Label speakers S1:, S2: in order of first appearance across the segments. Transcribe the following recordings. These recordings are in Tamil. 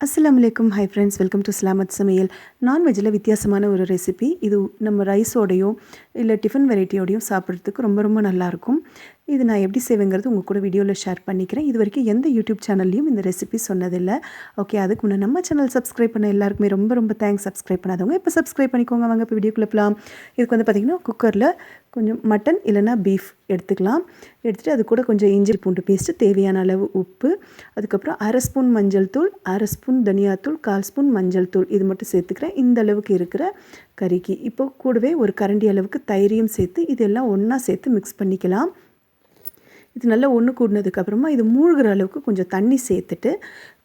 S1: அஸ்லாம் வலைக்கும் hi friends welcome to Salamath சமையல் நான்வெஜ்ஜில் வித்தியாசமான ஒரு ரெசிபி இது நம்ம ரைஸோடையோ இல்லை டிஃபன் வெரைட்டியோடையும் சாப்பிட்றதுக்கு ரொம்ப ரொம்ப நல்லாயிருக்கும் இது நான் எப்படி செய்வேங்கிறது உங்கள் கூட வீடியோவில் ஷேர் பண்ணிக்கிறேன். இது வரைக்கும் எந்த யூடியூப் சேனல்லையும் இந்த ரெசிபி சொன்னதில்லை. ஓகே அதுக்கு முன்னே நம்ம சேனல் சப்ஸ்கிரைப் பண்ண எல்லாருக்குமே ரொம்ப ரொம்ப தேங்க்ஸ் சப்ஸ்கிரைப் பண்ணாதவங்க இப்போ சப்ஸ்கிரைப் பண்ணிக்கோங்க. வாங்க இப்போ வீடியோக்குள்ளே போகலாம் இதுக்கு வந்து பார்த்திங்கன்னா குக்கரில் கொஞ்சம் மட்டன் இல்லைன்னா பீஃப் எடுத்துக்கலாம். எடுத்துகிட்டு அது கூட கொஞ்சம் இஞ்சி பூண்டு பேஸ்ட்டு தேவையான அளவு உப்பு. அதுக்கப்புறம் அரை ஸ்பூன் மஞ்சள் தூள் அரை ஸ்பூன் தனியாத்தூள் கால் ஸ்பூன் மஞ்சள் தூள். இது மட்டும் சேர்த்துக்கிறேன். இந்த அளவுக்கு இருக்கிற கறிக்கு. இப்போ கூடவே ஒரு கரண்டி அளவுக்கு தயிரையும் சேர்த்து இதெல்லாம் ஒன்றா சேர்த்து மிக்ஸ் பண்ணிக்கலாம். இது நல்லா ஒன்று கூடினதுக்கப்புறமா இது மூழ்கிற அளவுக்கு கொஞ்சம் தண்ணி சேர்த்துட்டு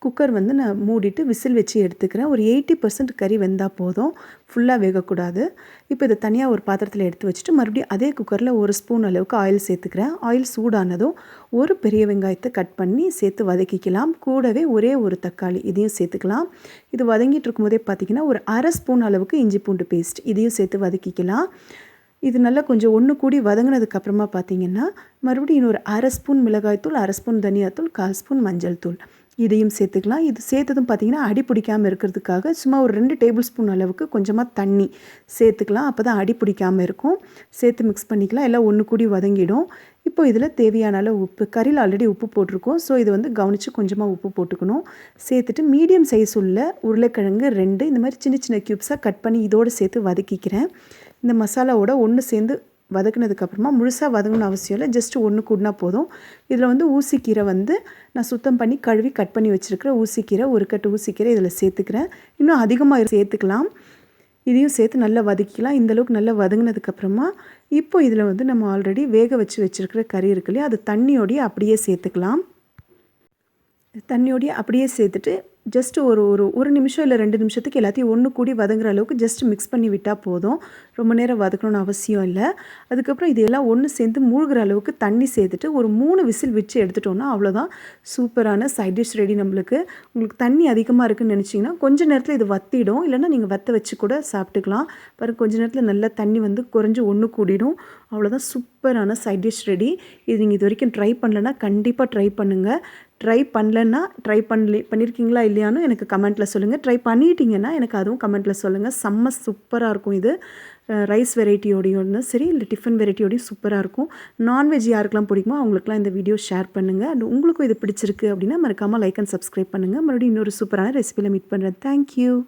S1: குக்கர் வந்து நான் மூடிட்டு விசில் வச்சு எடுத்துக்கிறேன். ஒரு எயிட்டி பர்சன்ட் கறி வெந்தால் போதும். ஃபுல்லாக வேகக்கூடாது. இப்போ இதை தனியாக ஒரு பாத்திரத்தில் எடுத்து வச்சுட்டு மறுபடியும் அதே குக்கரில் ஒரு ஸ்பூன் அளவுக்கு ஆயில் சேர்த்துக்கிறேன். ஆயில் சூடானதும் ஒரு பெரிய வெங்காயத்தை கட் பண்ணி சேர்த்து வதக்கிக்கலாம். கூடவே ஒரே ஒரு தக்காளி இதையும் சேர்த்துக்கலாம். இது வதங்கிட்டு இருக்கும்போதே பார்த்திங்கன்னா ஒரு அரை ஸ்பூன் அளவுக்கு இஞ்சி பூண்டு பேஸ்ட் இதையும் சேர்த்து வதக்கிக்கலாம். இது நல்லா கொஞ்சம் ஒன்று கூடி வதங்கினதுக்கப்புறமா பார்த்தீங்கன்னா மறுபடியும் இன்னொரு அரை ஸ்பூன் மிளகாய்த்தூள் அரை ஸ்பூன் தனியாத்தூள் கால் ஸ்பூன் மஞ்சள் தூள். இதையும் சேர்த்துக்கலாம். இது சேர்த்ததும் பார்த்திங்கன்னா அடி பிடிக்காமல் இருக்கிறதுக்காக சும்மா ஒரு ரெண்டு டேபிள் ஸ்பூன் அளவுக்கு கொஞ்சமாக தண்ணி சேர்த்துக்கலாம். அப்போ தான் அடி பிடிக்காமல் இருக்கும். சேர்த்து மிக்ஸ் பண்ணிக்கலாம். எல்லாம் ஒன்று கூடி வதங்கிடும். இப்போ இதில் தேவையான அளவு உப்பு கறியில் ஆல்ரெடி உப்பு போட்டிருக்கோம். ஸோ இது வந்து கவனித்து கொஞ்சமாக உப்பு போட்டுக்கணும். சேர்த்துட்டு மீடியம் சைஸ் உள்ள உருளைக்கிழங்கு ரெண்டு இந்த மாதிரி சின்ன சின்ன க்யூப்ஸாக கட் பண்ணி இதோடு சேர்த்து வதக்கிக்கிறேன். இந்த மசாலாவோட ஒன்று சேர்ந்து வதக்குனதுக்கப்புறமா முழுசாக வதங்கணும் அவசியம் இல்லை ஜஸ்ட்டு ஒன்று கூடனா போதும். இதில் வந்து ஊசிக்கீரை வந்து நான் சுத்தம் பண்ணி கழுவி கட் பண்ணி வச்சுருக்கிற ஊசிக்கீரை ஒரு கட்டு ஊசிக்கீரை இதில் சேர்த்துக்கிறேன். இன்னும் அதிகமாக சேர்த்துக்கலாம். இதையும் சேர்த்து நல்லா வதக்கிக்கலாம். இந்தளவுக்கு நல்லா வதங்கினதுக்கப்புறமா இப்போ இதில் வந்து நம்ம ஆல்ரெடி வேக வச்சு வச்சுருக்கிற கறி இருக்கு இல்லையா அது தண்ணியோடையே அப்படியே சேர்த்துக்கலாம். தண்ணியோடையே அப்படியே சேர்த்துட்டு ஜஸ்ட்டு ஒரு ஒரு ஒரு நிமிஷம் இல்லை ரெண்டு நிமிஷத்துக்கு எல்லாத்தையும் ஒன்று கூடி வதங்குற அளவுக்கு ஜஸ்ட் மிக்ஸ் பண்ணி விட்டால் போதும். ரொம்ப நேரம் வதக்கணும்னு அவசியம் இல்லை. அதுக்கப்புறம் இதெல்லாம் ஒன்று சேர்ந்து மூழ்கிற அளவுக்கு தண்ணி சேர்த்துட்டு ஒரு மூணு விசில் வச்சு எடுத்துட்டோன்னா அவ்வளோதான் சூப்பரான சைட் டிஷ் ரெடி நம்மளுக்கு. உங்களுக்கு தண்ணி அதிகமாக இருக்குதுன்னு நினச்சிங்கன்னா கொஞ்சம் நேரத்தில் இது வத்திடும். இல்லைன்னா நீங்கள் வற்ற வச்சு கூட சாப்பிட்டுக்கலாம். பாருங்கள் கொஞ்ச நேரத்தில் நல்லா தண்ணி வந்து குறைஞ்சி ஒன்று கூடிடும். அவ்வளோதான் சூப்பரான சைட் டிஷ் ரெடி இது நீங்கள் இது வரைக்கும் ட்ரை பண்ணலன்னா கண்டிப்பாக ட்ரை பண்ணுங்கள் ட்ரை பண்ணலன்னா ட்ரை பண்ணல பண்ணியிருக்கீங்களா இல்லையானும் எனக்கு கமெண்ட்டில் சொல்லுங்கள் ட்ரை பண்ணிட்டீங்கன்னா எனக்கு அதுவும் கமெண்ட்டில் சொல்லுங்கள் செம்ம சூப்பராக இருக்கும் இது. ரைஸ் வெரைட்டியோடையும் சரி இல்லை டிஃபன் வெரைட்டியோடையும் சூப்பராக இருக்கும். நான்வெஜ் யாருக்கெல்லாம் பிடிக்குமோ அவங்களுக்குலாம் இந்த வீடியோ ஷேர் பண்ணுங்கள் அண்ட் உங்களுக்கும் இது பிடிச்சிருக்கு அப்படின்னா மறக்காமல் லைக் அண்ட் சப்ஸ்கிரைப் பண்ணுங்கள் மறுபடியும் இன்னொரு சூப்பரான ரெசிபியில் மீட் பண்ணுறேன் தேங்க்யூ